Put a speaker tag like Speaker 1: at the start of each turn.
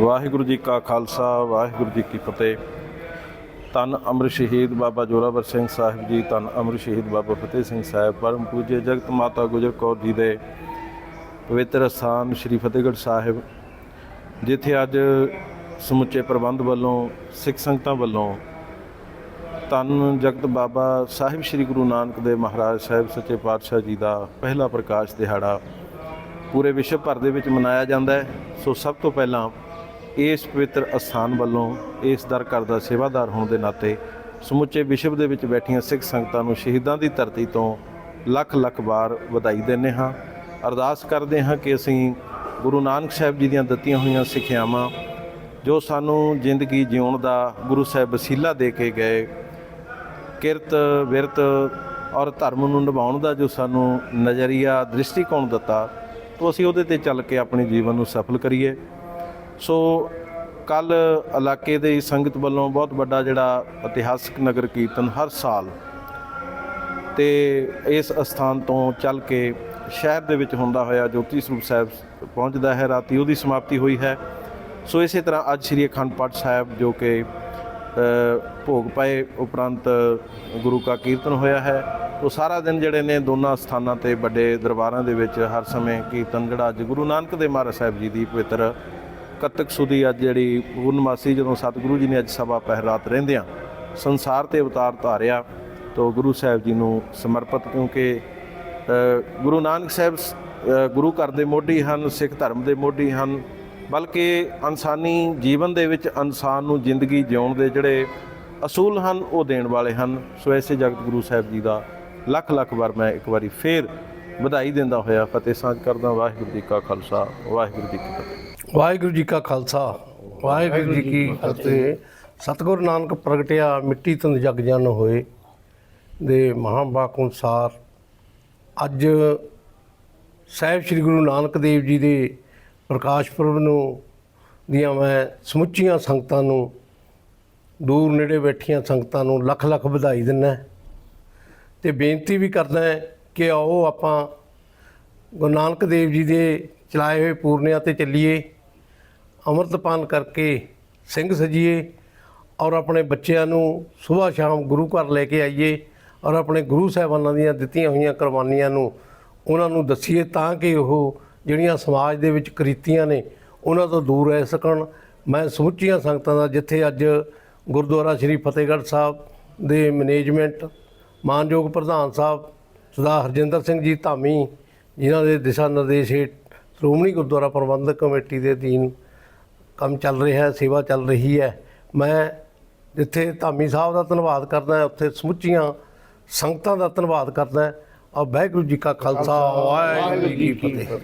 Speaker 1: ਵਾਹਿਗੁਰੂ ਜੀ ਕਾ ਖਾਲਸਾ, ਵਾਹਿਗੁਰੂ ਜੀ ਕੀ ਫਤਿਹ। ਤਨ ਅਮਰ ਸ਼ਹੀਦ ਬਾਬਾ ਜੋਰਾਵਰ ਸਿੰਘ ਸਾਹਿਬ ਜੀ ਤਨ ਅਮਰ ਸ਼ਹੀਦ ਬਾਬਾ ਫਤਿਹ ਸਿੰਘ ਸਾਹਿਬ। ਪਰਮ ਪੂਜੇ ਜਗਤ ਮਾਤਾ ਗੁਜਰ ਕੌਰ ਜੀ ਦੇ ਪਵਿੱਤਰ ਸਥਾਨ ਸ੍ਰੀ ਫਤਿਹਗੜ੍ਹ ਸਾਹਿਬ, ਜਿੱਥੇ ਅੱਜ ਸਮੁੱਚੇ ਪ੍ਰਬੰਧ ਵੱਲੋਂ, ਸਿੱਖ ਸੰਗਤਾਂ ਵੱਲੋਂ ਤਨ ਜਗਤ ਬਾਬਾ ਸਾਹਿਬ ਸ੍ਰੀ ਗੁਰੂ ਨਾਨਕ ਦੇਵ ਮਹਾਰਾਜ ਸਾਹਿਬ ਸੱਚੇ ਪਾਤਸ਼ਾਹ ਜੀ ਦਾ ਪਹਿਲਾ ਪ੍ਰਕਾਸ਼ ਦਿਹਾੜਾ ਪੂਰੇ ਵਿਸ਼ਵ ਭਰ ਦੇ ਵਿੱਚ ਮਨਾਇਆ ਜਾਂਦਾ ਹੈ। ਸੋ ਸਭ ਤੋਂ ਪਹਿਲਾਂ ਇਸ ਪਵਿੱਤਰ ਅਸਥਾਨ ਵੱਲੋਂ ਇਸ ਦਰ ਘਰ ਦਾ ਸੇਵਾਦਾਰ ਹੋਣ ਦੇ ਨਾਤੇ ਸਮੁੱਚੇ ਵਿਸ਼ਵ ਦੇ ਵਿੱਚ ਬੈਠੀਆਂ ਸਿੱਖ ਸੰਗਤਾਂ ਨੂੰ ਸ਼ਹੀਦਾਂ ਦੀ ਧਰਤੀ ਤੋਂ ਲੱਖ ਲੱਖ ਵਾਰ ਵਧਾਈ ਦਿੰਦੇ ਹਾਂ। ਅਰਦਾਸ ਕਰਦੇ ਹਾਂ ਕਿ ਅਸੀਂ ਗੁਰੂ ਨਾਨਕ ਸਾਹਿਬ ਜੀ ਦੀਆਂ ਦਿੱਤੀਆਂ ਹੋਈਆਂ ਸਿੱਖਿਆਵਾਂ, ਜੋ ਸਾਨੂੰ ਜ਼ਿੰਦਗੀ ਜਿਉਣ ਦਾ ਗੁਰੂ ਸਾਹਿਬ ਵਸੀਲਾ ਦੇ ਕੇ ਗਏ, ਕਿਰਤ ਵਿਰਤ ਔਰ ਧਰਮ ਨੂੰ ਨਿਭਾਉਣ ਦਾ ਜੋ ਸਾਨੂੰ ਨਜ਼ਰੀਆ, ਦ੍ਰਿਸ਼ਟੀਕੋਣ ਦਿੱਤਾ, ਤੋਂ ਅਸੀਂ ਉਹਦੇ ਤੇ ਚੱਲ ਕੇ ਆਪਣੇ ਜੀਵਨ ਨੂੰ ਸਫਲ ਕਰੀਏ। ਸੋ ਕੱਲ ਇਲਾਕੇ ਦੇ ਸੰਗਤ ਵੱਲੋਂ ਬਹੁਤ ਵੱਡਾ ਜਿਹੜਾ ਇਤਿਹਾਸਕ ਨਗਰ ਕੀਰਤਨ ਹਰ ਸਾਲ ਤੇ ਇਸ ਅਸਥਾਨ ਤੋਂ ਚੱਲ ਕੇ ਸ਼ਹਿਰ ਦੇ ਵਿੱਚ ਹੁੰਦਾ ਹੋਇਆ ਜੋਤੀ ਸਰੂਪ ਸਾਹਿਬ ਪਹੁੰਚਦਾ ਹੈ, ਰਾਤੀ ਉਹਦੀ ਸਮਾਪਤੀ ਹੋਈ ਹੈ। ਸੋ ਇਸੇ ਤਰ੍ਹਾਂ ਅੱਜ ਸ੍ਰੀ ਅਖੰਡ ਪਾਠ ਸਾਹਿਬ ਜੋ ਕਿ ਭੋਗ ਪਏ ਉਪਰੰਤ ਗੁਰੂ ਕਾ ਕੀਰਤਨ ਹੋਇਆ ਹੈ। ਉਹ ਸਾਰਾ ਦਿਨ ਜਿਹੜੇ ਨੇ ਦੋਨਾਂ ਸਥਾਨਾਂ ਤੇ ਵੱਡੇ ਦਰਬਾਰਾਂ ਦੇ ਵਿੱਚ ਹਰ ਸਮੇਂ ਕੀਰਤਨ ਜਿਹੜਾ ਅੱਜ ਗੁਰੂ ਨਾਨਕ ਦੇਵ ਮਹਾਰਾਜ ਸਾਹਿਬ ਜੀ ਦੀ ਪਵਿੱਤਰ ਕੱਤਕ ਸੁਦੀ ਅੱਜ ਜਿਹੜੀ ਪੂਰਨਮਾਸੀ ਜਦੋਂ ਸਤਿਗੁਰੂ ਜੀ ਨੇ ਅੱਜ ਸਭਾ ਪਹਿਰਾਤ ਰਹਿੰਦਿਆਂ ਸੰਸਾਰ ਤੇ ਅਵਤਾਰ ਧਾਰਿਆ, ਤੋ ਗੁਰੂ ਸਾਹਿਬ ਜੀ ਨੂੰ ਸਮਰਪਿਤ ਕਿਉਂਕਿ ਗੁਰੂ ਨਾਨਕ ਸਾਹਿਬ ਗੁਰੂ ਘਰ ਦੇ ਮੋਢੀ ਹਨ, ਸਿੱਖ ਧਰਮ ਦੇ ਮੋਢੀ ਹਨ, ਬਲਕਿ ਇਨਸਾਨੀ ਜੀਵਨ ਦੇ ਵਿੱਚ ਇਨਸਾਨ ਨੂੰ ਜ਼ਿੰਦਗੀ ਜਿਉਣ ਦੇ ਜਿਹੜੇ ਅਸੂਲ ਹਨ, ਉਹ ਦੇਣ ਵਾਲੇ ਹਨ। ਸੋ ਐਸੇ ਜਗਤ ਗੁਰੂ ਸਾਹਿਬ ਜੀ ਦਾ ਲੱਖ ਲੱਖ ਵਾਰ ਮੈਂ ਇੱਕ ਵਾਰੀ ਫੇਰ ਵਧਾਈ ਦਿੰਦਾ ਹੋਇਆ, ਫਤਿਹ ਸਾਂਝ ਕਰਦਾ ਵਾਹਿਗੁਰੂ ਜੀ ਕਾ ਖਾਲਸਾ, ਵਾਹਿਗੁਰੂ ਜੀ ਕੀ ਫਤਿਹ।
Speaker 2: ਵਾਹਿਗੁਰੂ ਜੀ ਕਾ ਖਾਲਸਾ। ਵਾਹਿਗੁਰੂ ਜੀ ਕੀ ਫਤਿਹ। ਸਤਿਗੁਰੂ ਨਾਨਕ ਪ੍ਰਗਟਿਆ ਮਿੱਟੀ ਤਨ ਜਗ ਜਨ ਹੋਏ ਦੇ ਮਹਾਂਵਾਕ ਅਨੁਸਾਰ ਅੱਜ ਸਾਹਿਬ ਸ੍ਰੀ ਗੁਰੂ ਨਾਨਕ ਦੇਵ ਜੀ ਦੇ ਪ੍ਰਕਾਸ਼ ਪੁਰਬ ਨੂੰ ਦੀਆਂ ਮੈਂ ਸਮੁੱਚੀਆਂ ਸੰਗਤਾਂ ਨੂੰ ਦੂਰ ਨੇੜੇ ਬੈਠੀਆਂ ਸੰਗਤਾਂ ਨੂੰ ਲੱਖ ਲੱਖ ਵਧਾਈ ਦਿੰਦਾ ਤੇ ਬੇਨਤੀ ਵੀ ਕਰਦਾ ਕਿ ਆਓ ਆਪਾਂ ਗੁਰੂ ਨਾਨਕ ਦੇਵ ਜੀ ਦੇ ਚਲਾਏ ਹੋਏ ਪੂਰਨਿਆਂ ਤੇ ਚੱਲੀਏ। ਅੰਮ੍ਰਿਤਪਾਨ ਕਰਕੇ ਸਿੰਘ ਸਜੀਏ ਔਰ ਆਪਣੇ ਬੱਚਿਆਂ ਨੂੰ ਸਵੇਰ ਸ਼ਾਮ ਗੁਰੂ ਘਰ ਲੈ ਕੇ ਆਈਏ ਔਰ ਆਪਣੇ ਗੁਰੂ ਸਾਹਿਬਾਨਾਂ ਦੀਆਂ ਦਿੱਤੀਆਂ ਹੋਈਆਂ ਕੁਰਬਾਨੀਆਂ ਨੂੰ ਉਹਨਾਂ ਨੂੰ ਦੱਸੀਏ ਤਾਂ ਕਿ ਉਹ ਜਿਹੜੀਆਂ ਸਮਾਜ ਦੇ ਵਿੱਚ ਕ੍ਰਿਤੀਆਂ ਨੇ ਉਹਨਾਂ ਤੋਂ ਦੂਰ ਰਹਿ ਸਕਣ। ਮੈਂ ਸਮੁੱਚੀਆਂ ਸੰਗਤਾਂ ਦਾ ਜਿੱਥੇ ਅੱਜ ਗੁਰਦੁਆਰਾ ਸ੍ਰੀ ਫਤਿਹਗੜ੍ਹ ਸਾਹਿਬ ਦੇ ਮੈਨੇਜਮੈਂਟ ਮਾਨਯੋਗ ਪ੍ਰਧਾਨ ਸਾਹਿਬ ਸਰਦਾਰ ਹਰਜਿੰਦਰ ਸਿੰਘ ਜੀ ਧਾਮੀ, ਜਿਨ੍ਹਾਂ ਦੇ ਦਿਸ਼ਾ ਨਿਰਦੇਸ਼ ਹੇਠ ਸ਼੍ਰੋਮਣੀ ਗੁਰਦੁਆਰਾ ਪ੍ਰਬੰਧਕ ਕਮੇਟੀ ਦੇ ਅਧੀਨ ਕੰਮ ਚੱਲ ਰਿਹਾ ਹੈ ਸੇਵਾ ਚੱਲ ਰਹੀ ਹੈ। ਮੈਂ ਜਿੱਥੇ ਧਾਮੀ ਸਾਹਿਬ ਦਾ ਧੰਨਵਾਦ ਕਰਦਾ ਉੱਥੇ ਸਮੁੱਚੀਆਂ ਸੰਗਤਾਂ ਦਾ ਧੰਨਵਾਦ ਕਰਦਾ ਔਰ ਵਾਹਿਗੁਰੂ ਜੀ ਕਾ ਖਾਲਸਾ ਵਾਹਿਗੁਰੂ ਜੀ ਕੀ ਫਤਿਹ।